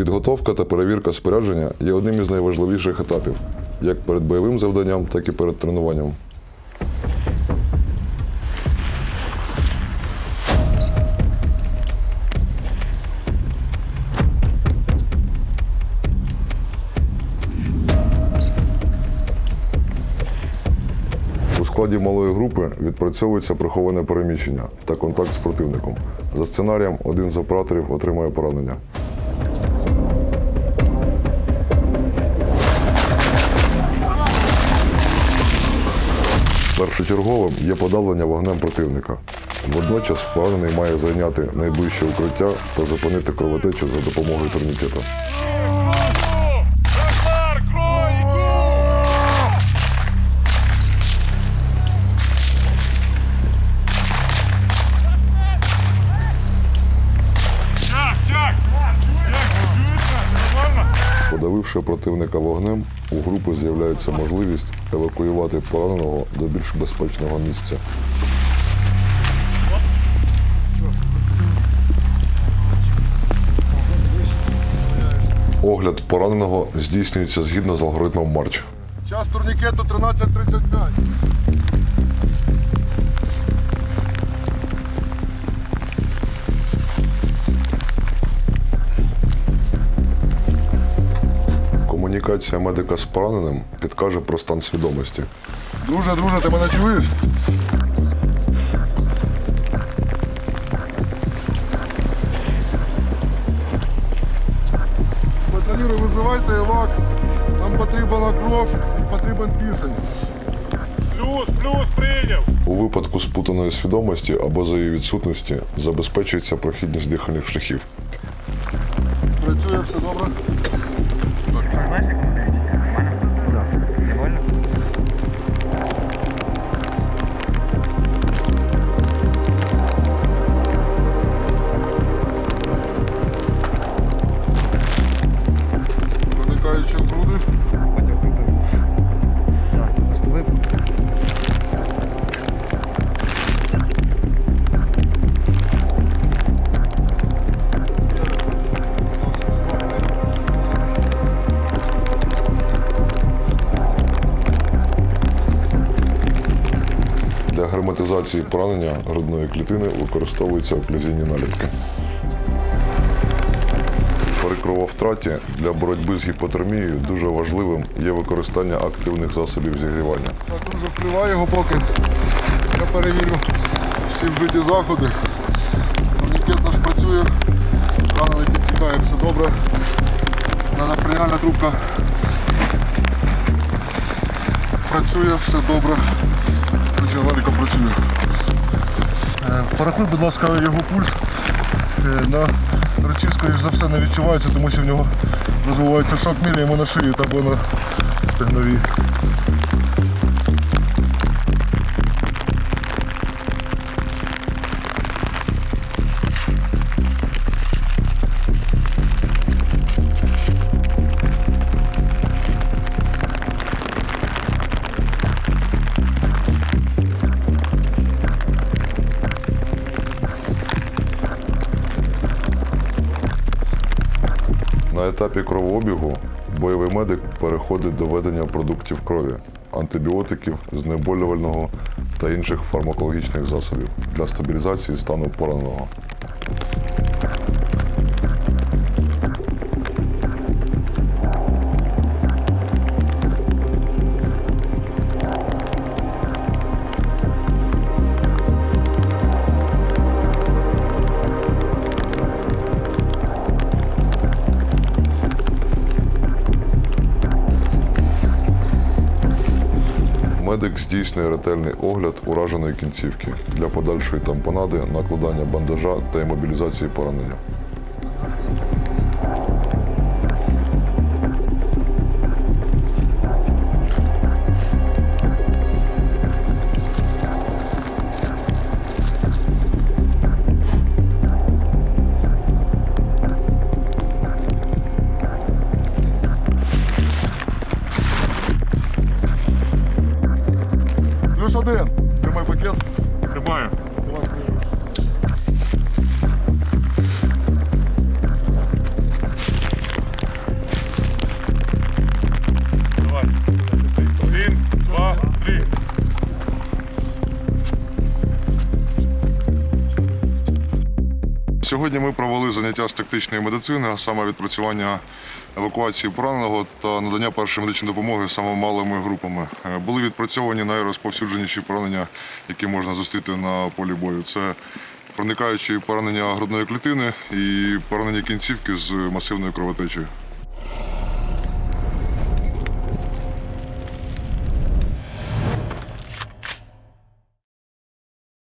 Підготовка та перевірка спорядження є одним із найважливіших етапів, як перед бойовим завданням, так і перед тренуванням. У складі малої групи відпрацьовується приховане переміщення та контакт з противником. За сценарієм, один з операторів отримує поранення. Першочерговим є подавлення вогнем противника. Водночас поранений має зайняти найближче укриття та зупинити кровотечу за допомогою турнікета. Подавивши противника вогнем, у групи з'являється можливість евакуювати пораненого до більш безпечного місця. Огляд пораненого здійснюється згідно з алгоритмом Марч. Час турнікету 13.35. Комунікація медика з пораненим підкаже про стан свідомості. Друже, друже, ти мене чуєш? Пацаніру, визивайте евак. Нам потрібна кров і потрібен кисень. Плюс, плюс, прийняв! У випадку спутаної свідомості або за її відсутності забезпечується прохідність дихальних шляхів. Працює все добре. Для герметизації поранення грудної клітини використовуються оклюзійні наліпки. При крововтраті для боротьби з гіпотермією дуже важливим є використання активних засобів зігрівання. Друже, його поки. Я перевірю всі вжиті заходи. Турнікет наш працює, ранений підтікає, все добре. Нанаприйальна трубка працює, все добре. Порахуй, будь ласка, його пульс. Е, На речі, скоріш за все, не відчувається, тому що в нього розвивається шок міля йому на шиї та або на На етапі кровообігу бойовий медик переходить до ведення продуктів крові, антибіотиків, знеболювального та інших фармакологічних засобів для стабілізації стану пораненого. Медик здійснює ретельний огляд ураженої кінцівки для подальшої тампонади, накладання бандажа та імобілізації поранення. Сьогодні ми провели заняття з тактичної медицини, а саме відпрацювання евакуації пораненого та надання першої медичної допомоги саме малими групами. Е, Були відпрацьовані найрозповсюдженіші поранення, які можна зустріти на полі бою. Це проникаючі поранення грудної клітини і поранення кінцівки з масивною кровотечею.